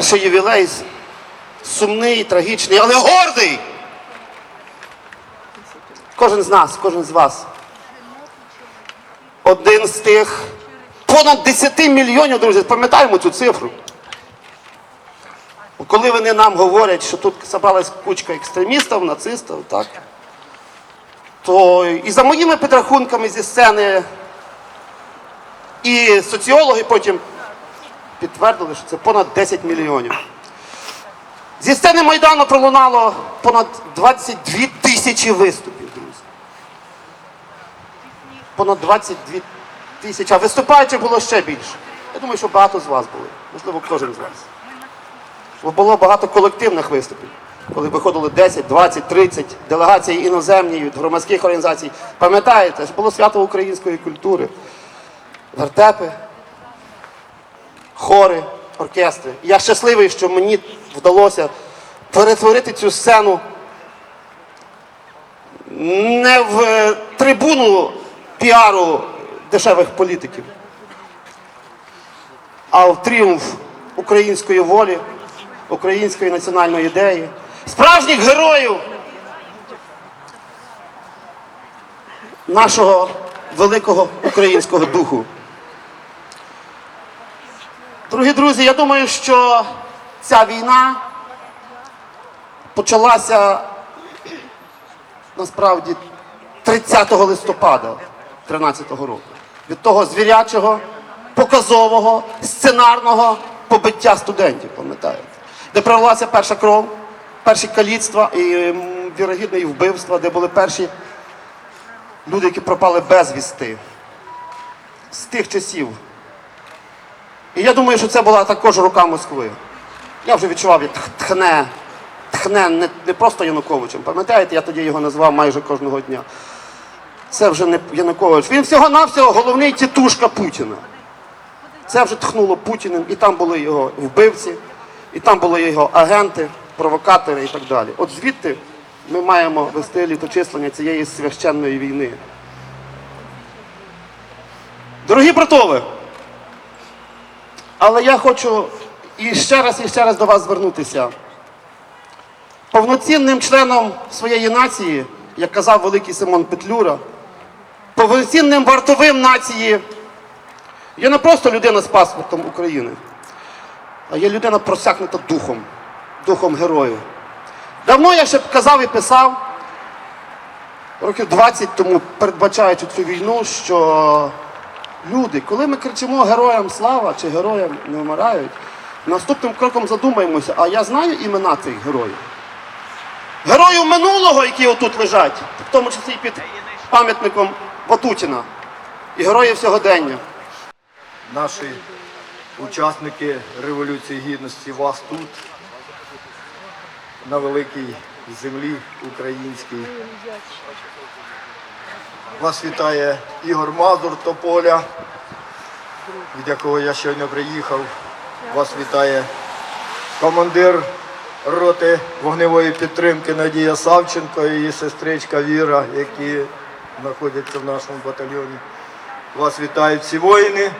Перший ювілей сумний, трагічний, але гордий. Кожен з нас, кожен з вас. Один з тих понад 10 мільйонів, друзі, пам'ятаємо цю цифру. Коли вони нам говорять, що тут зібралась кучка екстремістів, нацистів, так, то і за моїми підрахунками зі сцени, і соціологи потім підтвердили, що це понад 10 мільйонів. Зі сцени Майдану пролунало понад 22 тисячі виступів, друзі. Понад 22 тисячі, а виступаючих було ще більше. Я думаю, що багато з вас були, можливо, кожен з вас. Бо було багато колективних виступів, коли виходили 10, 20, 30 делегацій іноземні від громадських організацій. Пам'ятаєте, було свято української культури, вертепи, хори, оркестри. Я щасливий, що мені вдалося перетворити цю сцену не в е, трибуну піару дешевих політиків, а в тріумф української волі, української національної ідеї, справжніх героїв нашого великого українського духу. Дорогі друзі, я думаю, що ця війна почалася насправді 30 листопада 2013 року. Від того звірячого, показового, сценарного побиття студентів, пам'ятаєте? Де пролилася перша кров, перші каліцтва і вірогідно і вбивства, де були перші люди, які пропали безвісти з тих часів. І я думаю, що це була також рука Москви. Я вже відчував, як тхне, тхне не, не просто Януковичем. Пам'ятаєте, я тоді його назвав майже кожного дня. Це вже не Янукович. Він всього-навсього головний тітушка Путіна. Це вже тхнуло Путіним, і там були його вбивці, і там були його агенти, провокатори і так далі. От звідти ми маємо вести літочислення цієї священної війни. Дорогі братови, але я хочу і ще раз і ще раз до вас звернутися. Повноцінним членом своєї нації, як казав великий Симон Петлюра, повноцінним вартовим нації є не просто людина з паспортом України, а є людина просякнута духом, духом герою. Давно я ще казав і писав, років 20 тому, передбачаючи цю війну, що люди, коли ми кричимо героям слава чи героям не вмирають, наступним кроком задумаємося, а я знаю імена цих героїв. Героїв минулого, які отут лежать, в тому числі під пам'ятником Ватутіна, і героїв сьогодення. наші учасники Революції Гідності вас тут, на великій землі українській. Вас вітає Ігор Мазур Тополя, від якого я щойно приїхав. Вас вітає командир роти вогневої підтримки Надія Савченко і її сестричка Віра, які знаходяться в нашому батальйоні. Вас вітають всі воїни,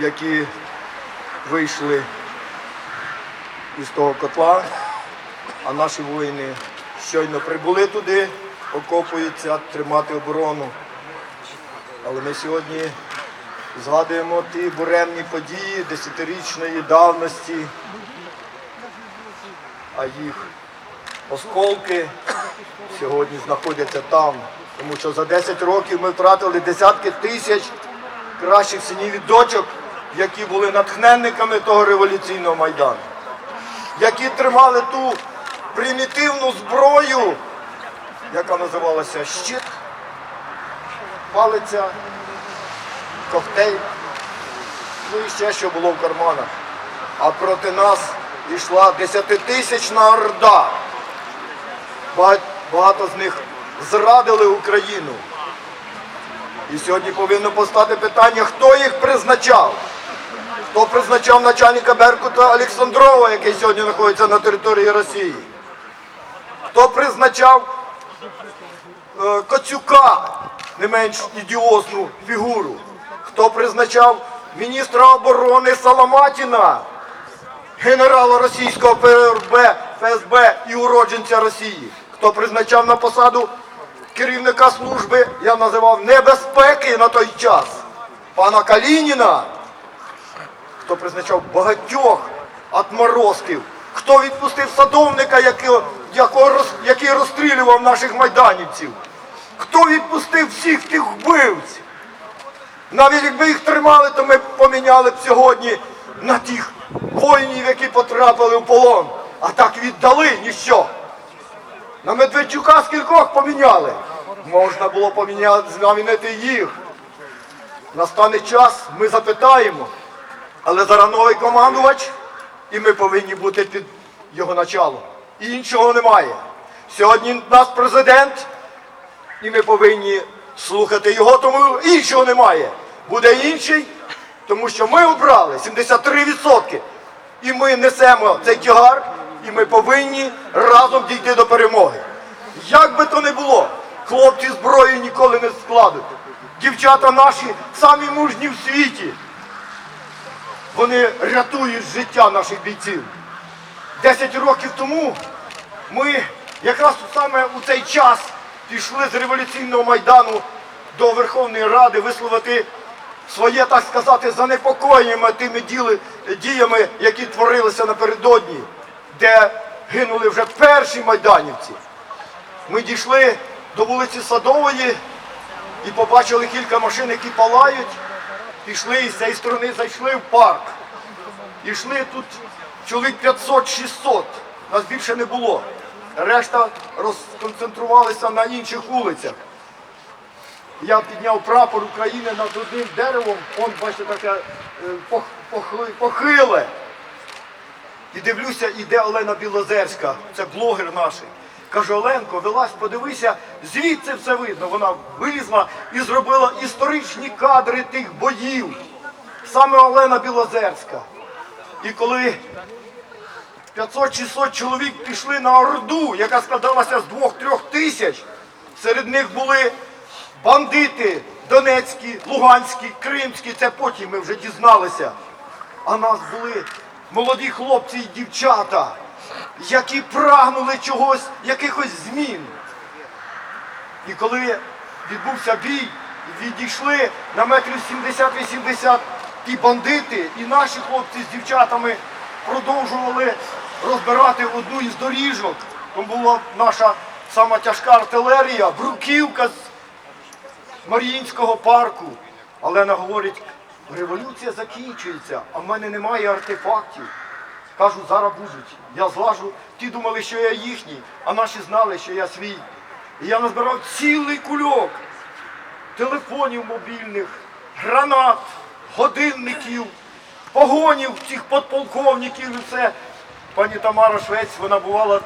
які вийшли із того котла, а наші воїни щойно прибули туди, окопуються тримати оборону. Але ми сьогодні згадуємо ті буремні події десятирічної давності, а їх осколки сьогодні знаходяться там. Тому що за 10 років ми втратили десятки тисяч кращих синів і дочок, які були натхненниками того революційного майдану, які тримали ту примітивну зброю, яка називалася щит, палиця, коктейль, ну і ще що було в карманах. А проти нас йшла десятитисячна орда. Багато з них зрадили Україну. І сьогодні повинно постати питання, хто їх призначав. Хто призначав начальника Беркута Олександрова, який сьогодні знаходиться на території Росії? Хто призначав е, Коцюка, не менш ідіозну фігуру? Хто призначав міністра оборони Саламатіна, генерала російського ПРБ, ФСБ і уродженця Росії. Хто призначав на посаду керівника служби, я називав небезпеки на той час. Пана Калініна, хто призначав багатьох отморозків, хто відпустив садовника, який розстрілював наших майданівців, хто відпустив всіх тих вбивць. Навіть якби їх тримали, то ми б поміняли б сьогодні на тих воїнів, які потрапили в полон. А так віддали ніщо. На Медведчука скількох поміняли. Можна було поміняти, замінити їх. Настане час, ми запитаємо. Але зараз новий командувач, і ми повинні бути під його началом. І іншого немає. Сьогодні нас президент, і ми повинні слухати його, тому іншого немає. Буде інший, тому що ми обрали 73%. І ми несемо цей тягар, і ми повинні разом дійти до перемоги. Як би то не було, хлопці зброю ніколи не складуть. Дівчата наші самі мужні в світі. Вони рятують життя наших бійців. Десять років тому ми якраз саме у цей час пішли з революційного майдану до Верховної Ради висловити своє, так сказати, занепокоєння тими діями, які творилися напередодні, де гинули вже перші майданівці. Ми дійшли до вулиці Садової і побачили кілька машин, які палають. Пішли і з цієї сторони зайшли в парк. І йшли тут чоловік 500-600, нас більше не було. Решта розконцентрувалися на інших вулицях. Я підняв прапор України над одним деревом, он, бачите, таке е, пох- похи- похиле. І дивлюся, іде Олена Білозерська, це блогер наш. Каже, Оленко, вилазь, подивися, звідси все видно. Вона вилізла і зробила історичні кадри тих боїв. Саме Олена Білозерська. І коли 500-600 чоловік пішли на Орду, яка складалася з 2-3 тисяч, серед них були бандити Донецькі, Луганські, Кримські, це потім ми вже дізналися. А нас були молоді хлопці і дівчата, які прагнули чогось, якихось змін. І коли відбувся бій, відійшли на метрів 70-80 ті бандити, і наші хлопці з дівчатами продовжували розбирати одну із доріжок. Там була наша сама тяжка артилерія, бруківка з Маріїнського парку. Олена говорить, революція закінчується, а в мене немає артефактів. Кажу, зараз будуть. Я злажу. Ті думали, що я їхній, а наші знали, що я свій. І я назбирав цілий кульок телефонів мобільних, гранат, годинників, погонів цих подполковників і все. Пані Тамара Швець, вона бувала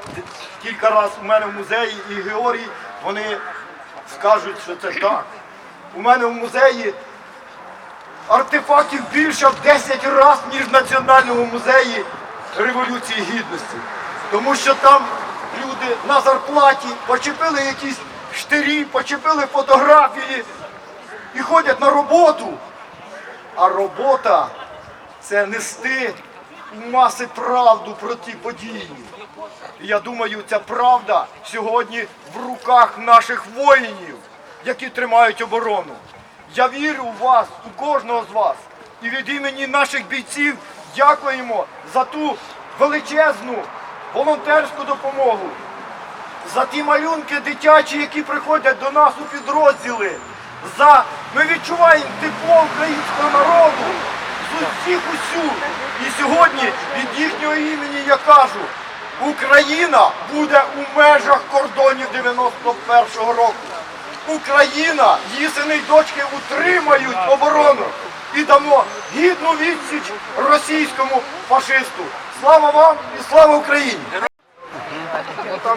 кілька разів у мене в музеї, і Георгій, вони скажуть, що це так. У мене в музеї артефактів більше в 10 разів, ніж в Національному музеї Революції Гідності. Тому що там люди на зарплаті почепили якісь штирі, почепили фотографії і ходять на роботу. А робота це нести у маси правду про ті події. Я думаю, ця правда сьогодні в руках наших воїнів, які тримають оборону. Я вірю в вас, у кожного з вас. І від імені наших бійців дякуємо за ту величезну волонтерську допомогу, за ті малюнки дитячі, які приходять до нас у підрозділи. За ми відчуваємо тепло українського народу з усіх усюд. І сьогодні від їхнього імені я кажу, Україна буде у межах кордонів 91-го року. Україна, її сини й дочки утримають оборону і дамо гідну відсіч російському фашисту. Слава вам і слава Україні!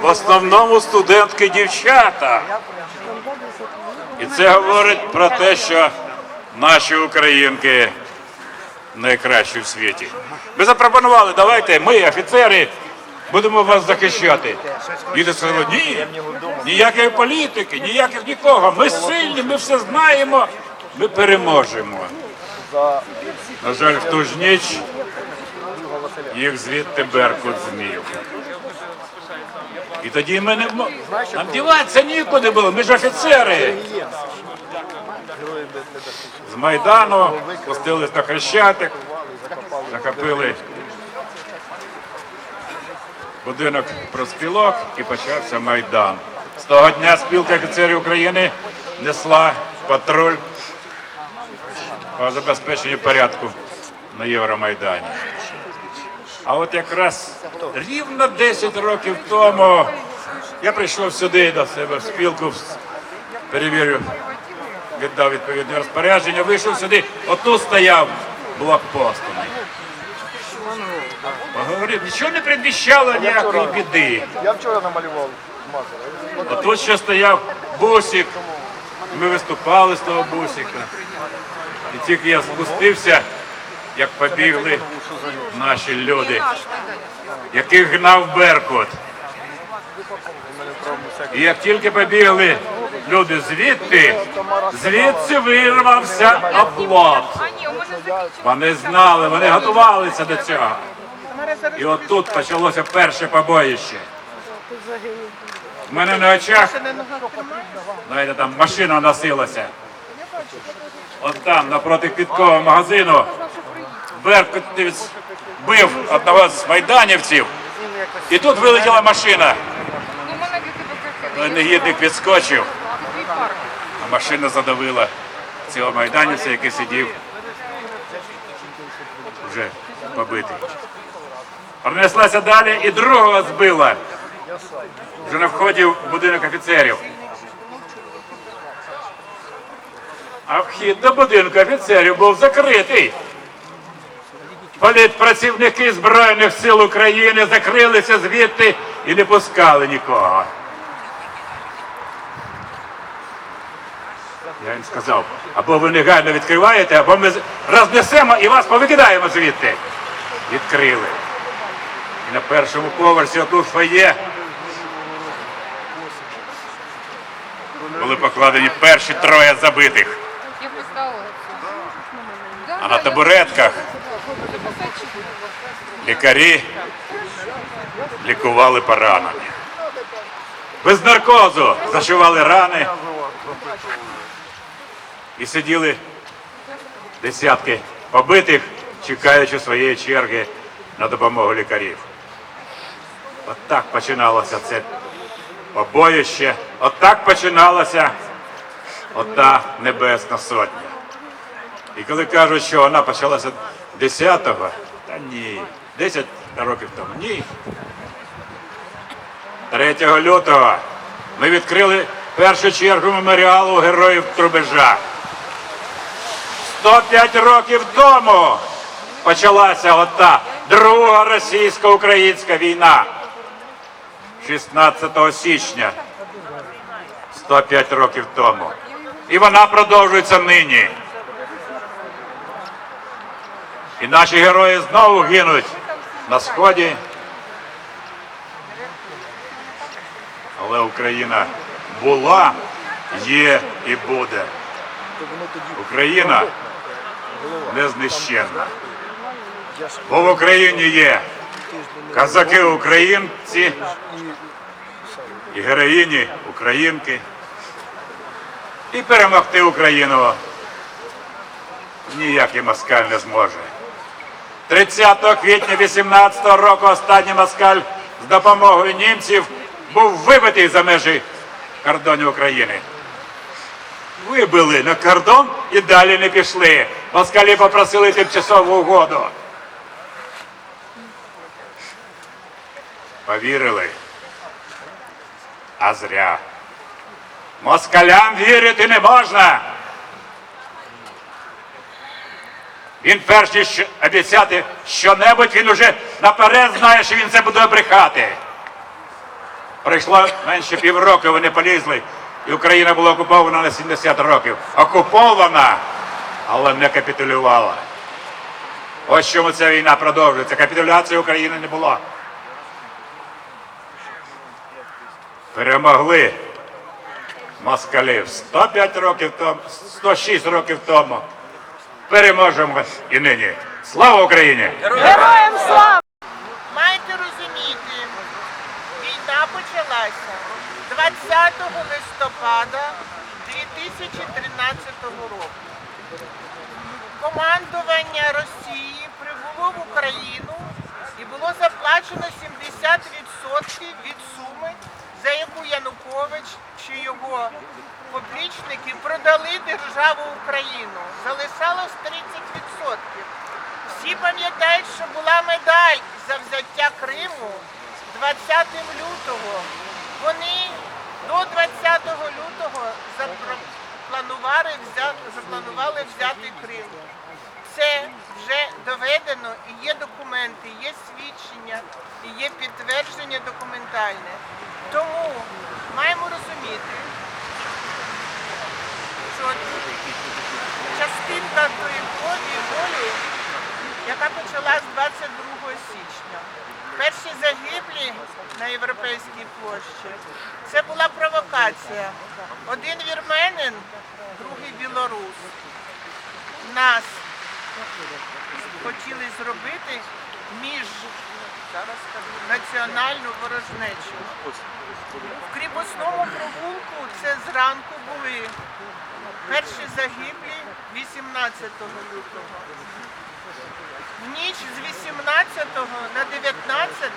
В основному студентки дівчата. І це говорить про те, що наші українки найкращі в світі. Ми запропонували, давайте ми, офіцери, будемо вас захищати. Діти сказали, ні, ніякої політики, ніяких нікого. Ми сильні, ми все знаємо, ми переможемо. На жаль, в ту ж ніч їх звідти Беркут змів. І тоді ми не нам діватися нікуди було, ми ж офіцери. З Майдану спустились на Хрещатик, захопили будинок проспілок і почався Майдан. З того дня спілка офіцерів України несла патруль по забезпеченню порядку на Євромайдані. А от якраз рівно 10 років тому я прийшов сюди до себе в спілку, перевірю, віддав відповідне розпорядження, вийшов сюди, отут стояв блокпост. у них. Поговорив, нічого не предвіщало ніякої біди. Я вчора намалював маркер. А тут ще стояв бусик. Ми виступали з того бусика. І тільки я спустився, як побігли наші люди, яких гнав Беркут. І як тільки побігли люди звідти, звідси вирвався оплот. Вони знали, вони готувалися до цього. І от тут почалося перше побоїще. У мене на очах, знаєте, там машина носилася. От там, напроти квіткового магазину, Беркутівець бив одного з майданівців. І тут вилетіла машина. Негідник відскочив, машина задавила цього майданівця, який сидів вже побитий. Пронеслася далі і другого збила. Вже на вході в будинок офіцерів. А вхід до будинку офіцерів був закритий. Політпрацівники Збройних сил України закрилися звідти і не пускали нікого. Я їм сказав, або ви негайно відкриваєте, або ми рознесемо і вас повикидаємо звідти. Відкрили. І на першому поверсі отут фоє були покладені перші троє забитих. А на табуретках лікарі лікували поранені. Без наркозу зашивали рани і сиділи десятки побитих, чекаючи своєї черги на допомогу лікарів. От так починалося це побоїще, от так починалася ота небесна сотня. І коли кажуть, що вона почалася 10-го, та ні, 10 років тому, ні. 3 лютого ми відкрили першу чергу меморіалу героїв Трубежа. 105 років тому почалася ота друга російсько-українська війна. 16 січня 105 років тому. І вона продовжується нині. І наші герої знову гинуть на сході. Але Україна була, є і буде. Україна незнищенна. Бо в Україні є казаки українці і героїні українки. І перемогти Україну ніякий москаль не зможе. 30 квітня 18 року останній москаль з допомогою німців був вибитий за межі кордонів України. Вибили на кордон і далі не пішли. Москалі попросили тимчасову угоду. Повірили. А зря. Москалям вірити не можна. Він перш ніж обіцяти що-небудь, він уже наперед знає, що він це буде брехати. Пройшло менше півроку, вони полізли, і Україна була окупована на 70 років. Окупована, але не капітулювала. Ось чому ця війна продовжується. Капітуляції України не було. Перемогли москалів 105 років тому, 106 років тому. Переможемо і нині. Слава Україні! Героям слава! 20 листопада 2013 року командування Росії прибуло в Україну і було заплачено 70% від суми, за яку Янукович чи його поплічники продали державу Україну. Залишалось 30%. Всі пам'ятають, що була медаль за взяття Криму 20 лютого. Вони до 20 лютого запланували взяти, запланували взяти Крим. Це вже доведено і є документи, є свідчення, і є підтвердження документальне. Тому маємо розуміти, що частинка тої волі, яка почалась 22 січня. Перші загиблі на Європейській площі. Це була провокація. Один вірменин, другий білорус. Нас хотіли зробити між національну ворожнечу. В кріпосному провулку це зранку були перші загиблі 18 лютого. Ніч з 18 на 19,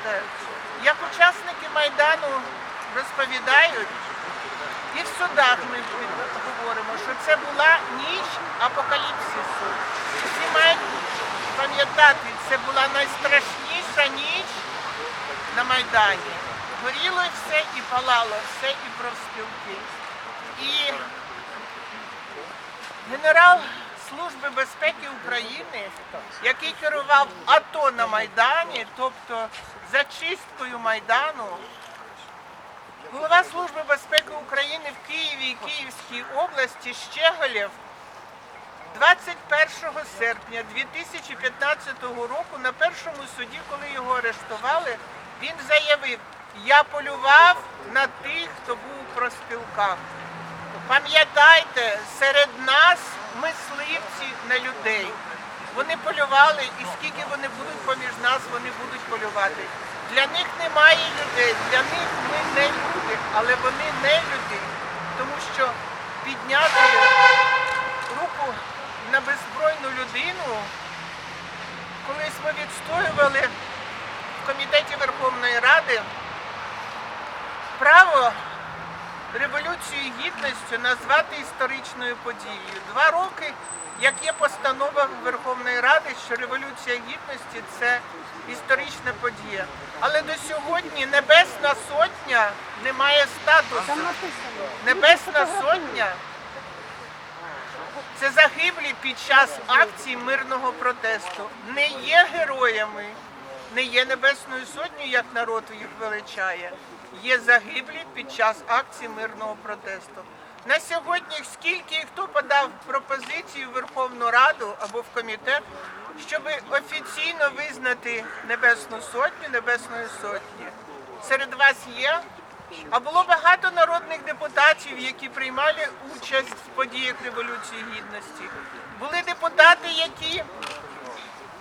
як учасники Майдану розповідають, і в судах ми говоримо, що це була ніч апокаліпсису. Всі мають пам'ятати, це була найстрашніша ніч на Майдані. Горіло все і палало, все і профспілки. І генерал Служби безпеки України, який керував АТО на Майдані, тобто зачисткою Майдану, голова Служби безпеки України в Києві і Київській області Щеголєв 21 серпня 2015 року на першому суді, коли його арештували, він заявив, я полював на тих, хто був у проспілках. Пам'ятайте, серед нас мисливці на людей. Вони полювали, і скільки вони будуть поміж нас, вони будуть полювати. Для них немає людей, для них ми не люди, але вони не люди, тому що підняти руку на беззбройну людину, колись ми відстоювали в комітеті Верховної Ради право Революцію гідності назвати історичною подією. Два роки, як є постанова Верховної Ради, що Революція Гідності це історична подія. Але до сьогодні Небесна Сотня не має статусу. Небесна Сотня це загиблі під час акцій мирного протесту. Не є героями, не є Небесною Сотнею, як народ їх величає. Є загиблі під час акцій мирного протесту. На сьогодні скільки і хто подав пропозицію в Верховну Раду або в комітет, щоб офіційно визнати Небесну Сотню Небесної Сотні. Серед вас є а було багато народних депутатів, які приймали участь в подіях Революції Гідності. Були депутати, які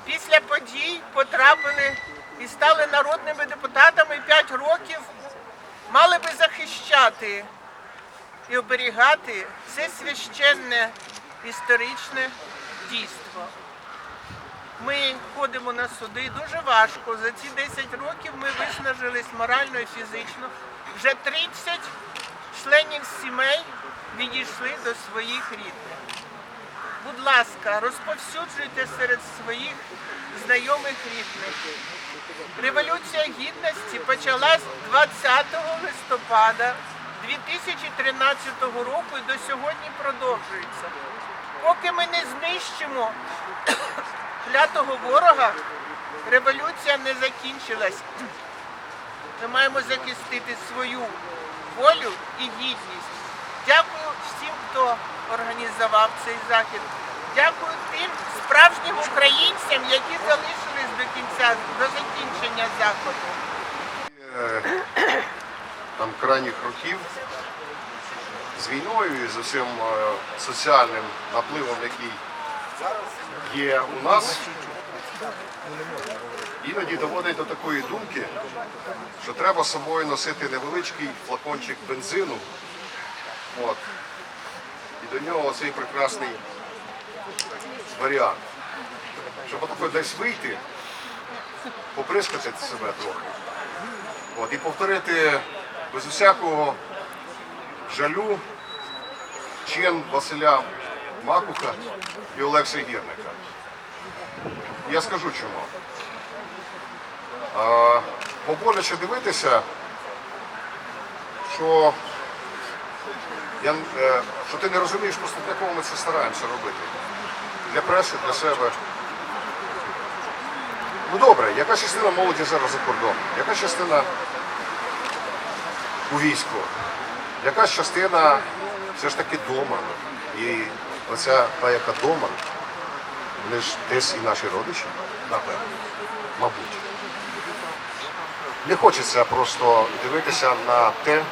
після подій потрапили і стали народними депутатами 5 років, мали би захищати і оберігати це священне історичне дійство. Ми ходимо на суди дуже важко. За ці 10 років ми виснажились морально і фізично. Вже 30 членів сімей відійшли до своїх рідних. Будь ласка, розповсюджуйте серед своїх знайомих рідних. Революція гідності почалась 20 листопада 2013 року і до сьогодні продовжується. Поки ми не знищимо клятого ворога, революція не закінчилась. Ми маємо захистити свою волю і гідність. Дякую всім, хто організував цей захід. Дякую тим справжнім українцям, які залишились до кінця, до закінчення заходу. там крайніх років з війною і з усім е, соціальним напливом, який є у нас. іноді доводить до такої думки, що треба собою носити невеличкий флакончик бензину. От. І до нього цей прекрасний варіант. Щоб отако десь вийти, поприскати себе трохи. От, і повторити без усякого жалю чин Василя Макуха і Олекса Гірника. Я скажу чому. А, бо дивитися, що, я, е, що ти не розумієш просто для кого ми це стараємося робити. Для преси, для себе. Ну добре, яка частина молоді зараз за кордоном? Яка частина у війську? Якась частина все ж таки вдома. І оця та, яка вдома, вони ж десь і наші родичі, напевно, мабуть. Не хочеться просто дивитися на те,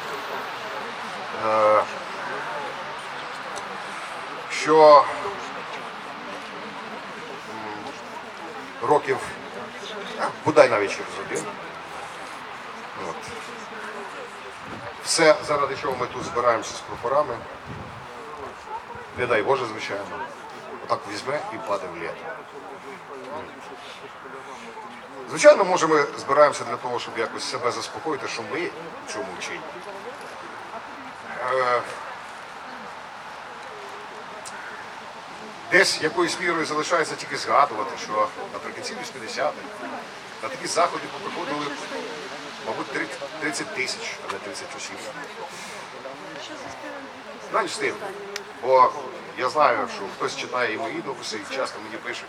що років, бодай навіть через один. От. Все, заради чого ми тут збираємося з прапорами. Не дай Боже, звичайно. Отак візьме і паде в літо. Звичайно, може, ми збираємося для того, щоб якось себе заспокоїти, що ми в цьому вчині. Десь якоюсь мірою залишається тільки згадувати, що наприкінці 80-х на такі заходи поприходили, мабуть, 30 30 тисяч, а не 30 осіб. Знаєш з тим, бо я знаю, що хтось читає і мої дописи, і часто мені пише.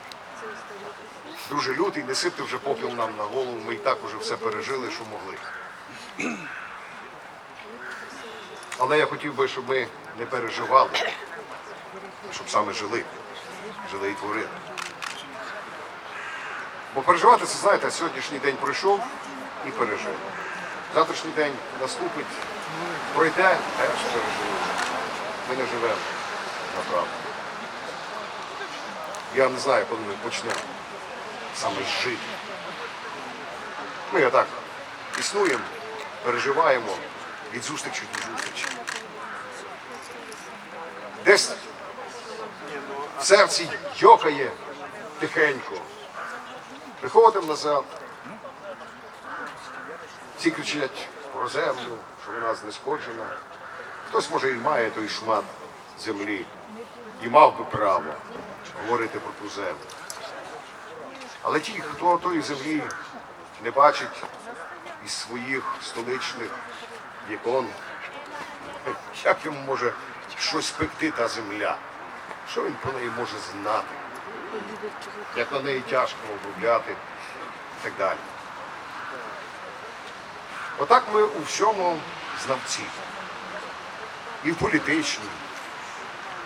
Друже лютий, не сипте вже попіл нам на голову, ми і так уже все пережили, що могли. Але я хотів би, щоб ми не переживали, щоб саме жили, жили і творили. Бо переживати це, знаєте, сьогоднішній день пройшов і пережив. Завтрашній день наступить, пройде, теж переживемо. Ми не живемо направду. Я не знаю, коли ми почнемо саме жити. Ми отак існуємо, переживаємо від зустрічі до зустрічі. Десь серці йокає тихенько. Приходимо назад. Всі кричать про землю, що вона знешкоджена. Хтось, може, і має той шмат землі і мав би право говорити про ту землю. Але ті, хто тої землі не бачить із своїх столичних вікон, як йому може щось пекти та земля? Що він про неї може знати? Як на неї тяжко обробляти і так далі. Отак ми у всьому знавці. І в політичній,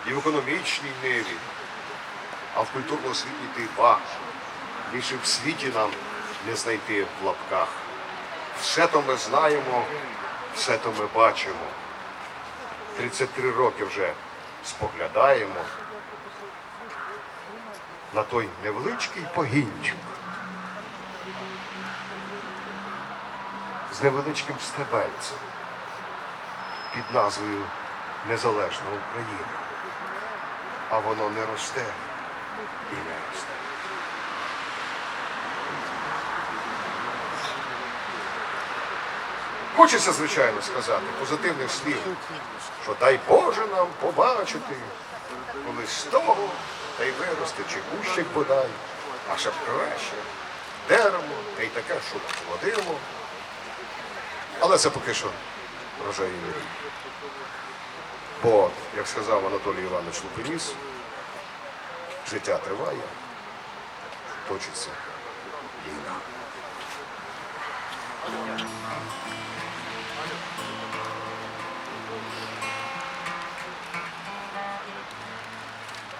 і в економічній ниві, а в культурно-освітній ти ба. Більше в світі нам не знайти в лапках. Все то ми знаємо, все то ми бачимо. 33 роки вже споглядаємо на той невеличкий погінчик з невеличким стебельцем під назвою Незалежна Україна. А воно не росте і не росте. Хочеться, звичайно, сказати позитивних слів, що дай Боже нам побачити, коли з того та й виросте чи кущик бодай, а ще б краще дерево, та й таке, що плодило. Але це поки що врожай не. Бо, як сказав Анатолій Іванович Лупеніс, життя триває, точиться війна.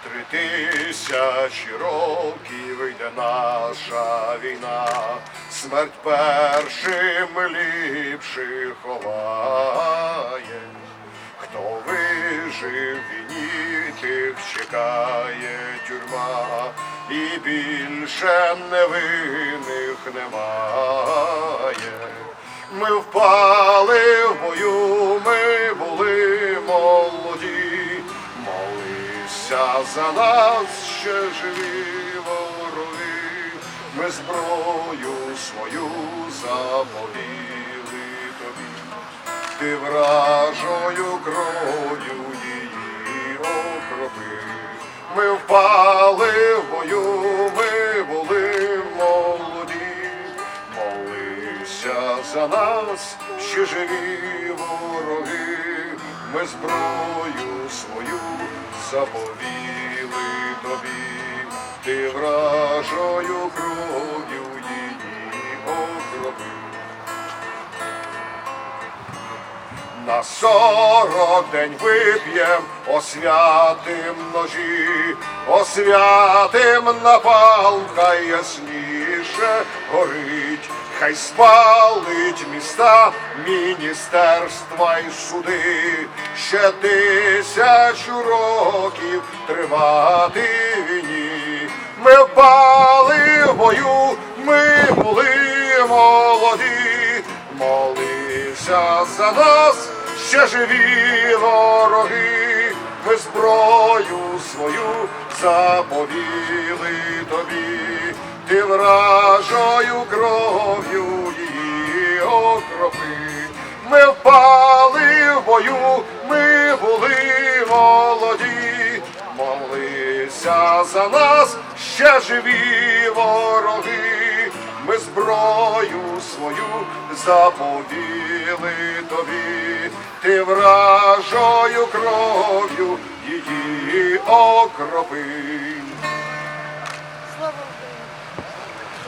Три тисячі років йде наша війна, смерть першим ліпших ховає. хто вижив війні, тих чекає тюрма, і більше невинних немає. Ми впали в бою, ми були молоді, молися за нас, ще живі вороги, ми зброю свою заповіли тобі, ти вражою кров'ю її окропи. Ми впали в бою, за нас, ще живі вороги, ми зброю свою заповіли тобі, ти вражою кров'ю її окропи. На сорок день вип'єм, освятим ножі, освятим напал, хай ясніше горить, хай спалить міста, міністерства й суди, ще тисячу років тривати війні. Ми впали в бою, ми були молоді, Молися за нас, ще живі вороги, ми зброю свою заповіли тобі, ти вражою кров'ю її окропи. Ми впали в бою, ми були молоді, молися за нас, ще живі вороги, ми зброю свою заповіли тобі, ти вражою кров'ю її окропи.